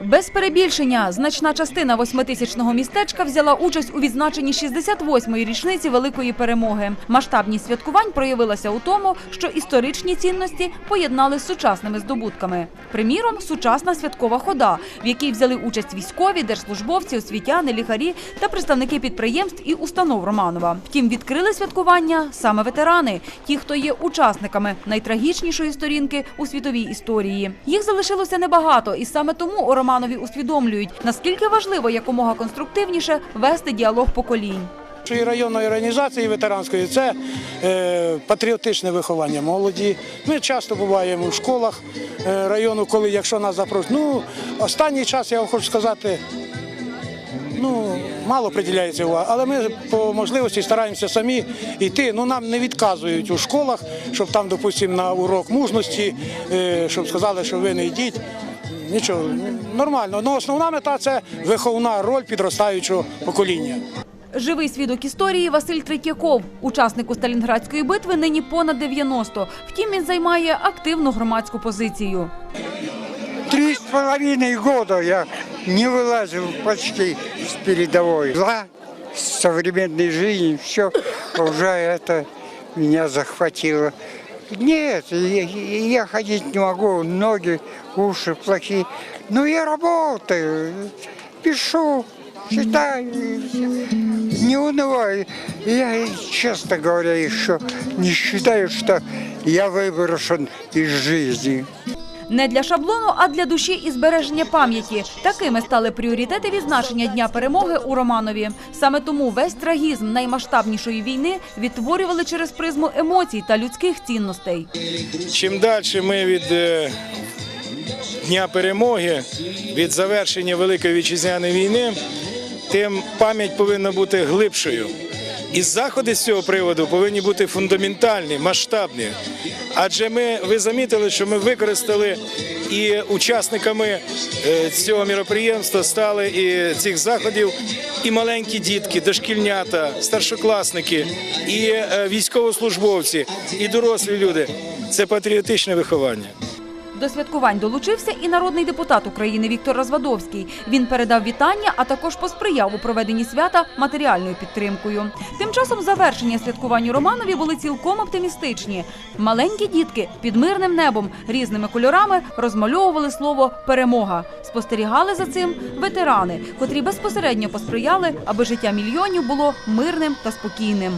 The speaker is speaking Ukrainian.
Без перебільшення значна частина восьмитисячного містечка взяла участь у відзначенні 68-ї річниці великої перемоги. Масштабність святкувань проявилася у тому, що історичні цінності поєднали з сучасними здобутками. Приміром, сучасна святкова хода, в якій взяли участь військові, держслужбовці, освітяни, лікарі та представники підприємств і установ Романова. Втім, відкрили святкування саме ветерани, ті, хто є учасниками найтрагічнішої сторінки у світовій історії. Їх залишилося небагато, саме тому у Романові усвідомлюють, наскільки важливо якомога конструктивніше вести діалог поколінь. Нашої районної організації ветеранської це е, патріотичне виховання молоді. Ми часто буваємо в школах е, району, коли якщо нас запрошують. Ну, останній час я вам хочу сказати, ну, мало приділяється увага, але ми по можливості стараємося самі йти. Ну, нам не відказують у школах, щоб там, допустимо, на урок мужності, е, щоб сказали, що ви не йдіть. Нічого, нормально. Ну, основна мета це виховна роль підростаючого покоління. Живий свідок історії Василь Третьяков, учаснику Сталінградської битви, нині понад 90. Втім, він займає активну громадську позицію. Три с половиной года я не вылазил почти с передовой. Зла современной жизни, все уже это меня захватило. Нет, я, я ходить не могу, ноги, уши плохие. Но я работаю, пишу, читаю, и всё. не унываю. Я, честно говоря, еще не считаю, что я выброшен из жизни. Не для шаблону, а для душі і збереження пам'яті. Такими стали пріоритети відзначення Дня перемоги у Романові. Саме тому весь трагізм наймасштабнішої війни відтворювали через призму емоцій та людських цінностей. Чим далі ми від е, Дня перемоги, від завершення Великої вітчизняної війни, тим пам'ять повинна бути глибшою. І заходи з цього приводу повинні бути фундаментальні, масштабні. Адже ми ви замітили, що ми використали і учасниками е, цього міроприємства стали і цих заходів і маленькі дітки, дошкільнята, старшокласники, і е, військовослужбовці, і дорослі люди. Це патріотичне виховання. До святкувань долучився і народний депутат України Віктор Розвадовський. Він передав вітання, а також посприяв у проведенні свята матеріальною підтримкою. Тим часом завершення святкувань у Романові були цілком оптимістичні. Маленькі дітки під мирним небом різними кольорами розмальовували слово перемога. Спостерігали за цим ветерани, котрі безпосередньо посприяли, аби життя мільйонів було мирним та спокійним.